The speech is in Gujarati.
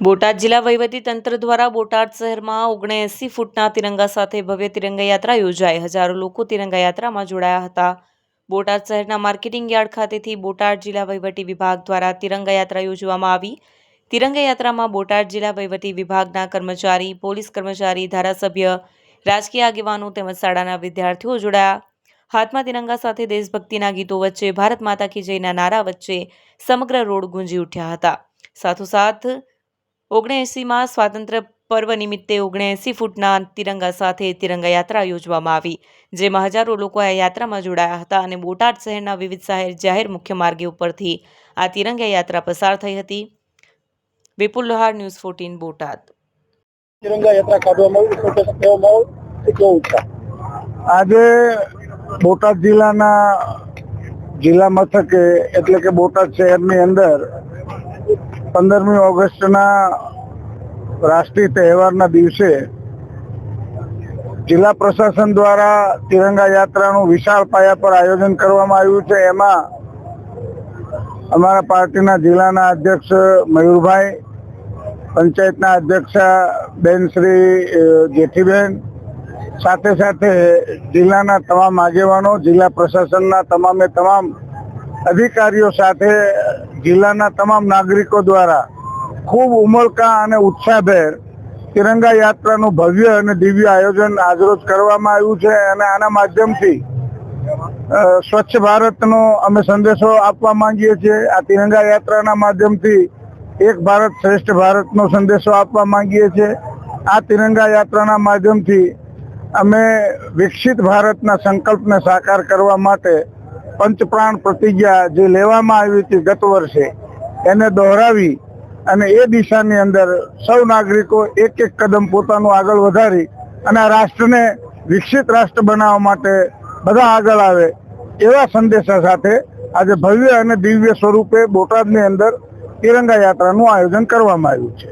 બોટાદ જિલ્લા વહીવટી તંત્ર દ્વારા બોટાદ શહેરમાં ઓગણએંસી ફૂટના તિરંગા સાથે ભવ્ય તિરંગા યાત્રા યોજાઈ. હજારો લોકો તિરંગા યાત્રામાં જોડાયા હતા. બોટાદ શહેરના માર્કેટિંગ યાર્ડ ખાતેથી બોટાદ જિલ્લા વહીવટી વિભાગ દ્વારા તિરંગા યાત્રા યોજવામાં આવી. તિરંગા યાત્રામાં બોટાદ જિલ્લા વહીવટી વિભાગના કર્મચારી, પોલીસ કર્મચારી, ધારાસભ્ય, રાજકીય આગેવાનો તેમજ શાળાના વિદ્યાર્થીઓ જોડાયા. હાથમાં તિરંગા સાથે દેશભક્તિના ગીતો વચ્ચે ભારત માતા કી જયના નારા વચ્ચે સમગ્ર રોડ ગુંજી ઉઠ્યા હતા. સાથોસાથ ઓગણએંસીમાં સ્વાતંત્ર્ય પર્વ નિમિત્તે ઓગણએંસી ફૂટના તિરંગા સાથે તિરંગા યાત્રા યોજવામાં આવી જેમાં હજારો લોકો આ યાત્રામાં જોડાયા હતા અને બોટાદ શહેરના વિવિધ શહેર જાહેર મુખ્ય માર્ગે ઉપરથી આ તિરંગા યાત્રા પસાર થઈ હતી. Vipul Lohar news fourteen Botad. તિરંગા યાત્રા કાઢવામાં આવી કેવો ઉત્સાહ. આજે બોટાદ જિલ્લાના જિલ્લા મથકે એટલે કે બોટાદ શહેરની અંદર પંદરમી ઓગસ્ટના રાષ્ટ્રીય તહેવારના દિવસે જિલ્લા પ્રશાસન દ્વારા તિરંગા યાત્રાનું વિશાળ પાયા પર આયોજન કરવામાં આવ્યું છે. એમાં અમારા પાર્ટીના જિલ્લાના અધ્યક્ષ મયુરભાઈ, પંચાયતના અધ્યક્ષ બેન શ્રી જેઠીબેન, સાથે સાથે જિલ્લાના તમામ આગેવાનો, જિલ્લા પ્રશાસનના તમામે તમામ અધિકારીઓ સાથે જિલ્લાના તમામ નાગરિકો દ્વારા ખૂબ ઉમળકા અને ઉત્સાહભેર તિરંગા યાત્રાનું ભવ્ય અને દિવ્ય આયોજન આજરોજ કરવામાં આવ્યું છે અને આના માધ્યમથી સ્વચ્છ ભારતનો અમે સંદેશો આપવા માંગીએ છીએ. આ તિરંગા યાત્રાના માધ્યમથી એક ભારત શ્રેષ્ઠ ભારતનો સંદેશો આપવા માંગીએ છીએ. આ તિરંગા યાત્રાના માધ્યમથી અમે વિકસિત ભારતના સંકલ્પને સાકાર કરવા માટે પંચપ્રાણ પ્રતિજ્ઞા જે લેવામાં આવી હતી ગત વર્ષે, એને દોહરાવી અને એ દિશાની અંદર સૌ નાગરિકો એક એક કદમ પોતાનું આગળ વધારી અને આ રાષ્ટ્રને વિકસિત રાષ્ટ્ર બનાવવા માટે બધા આગળ આવે એવા સંદેશા સાથે આજે ભવ્ય અને દિવ્ય સ્વરૂપે બોટાદની અંદર તિરંગા યાત્રાનું આયોજન કરવામાં આવ્યું છે.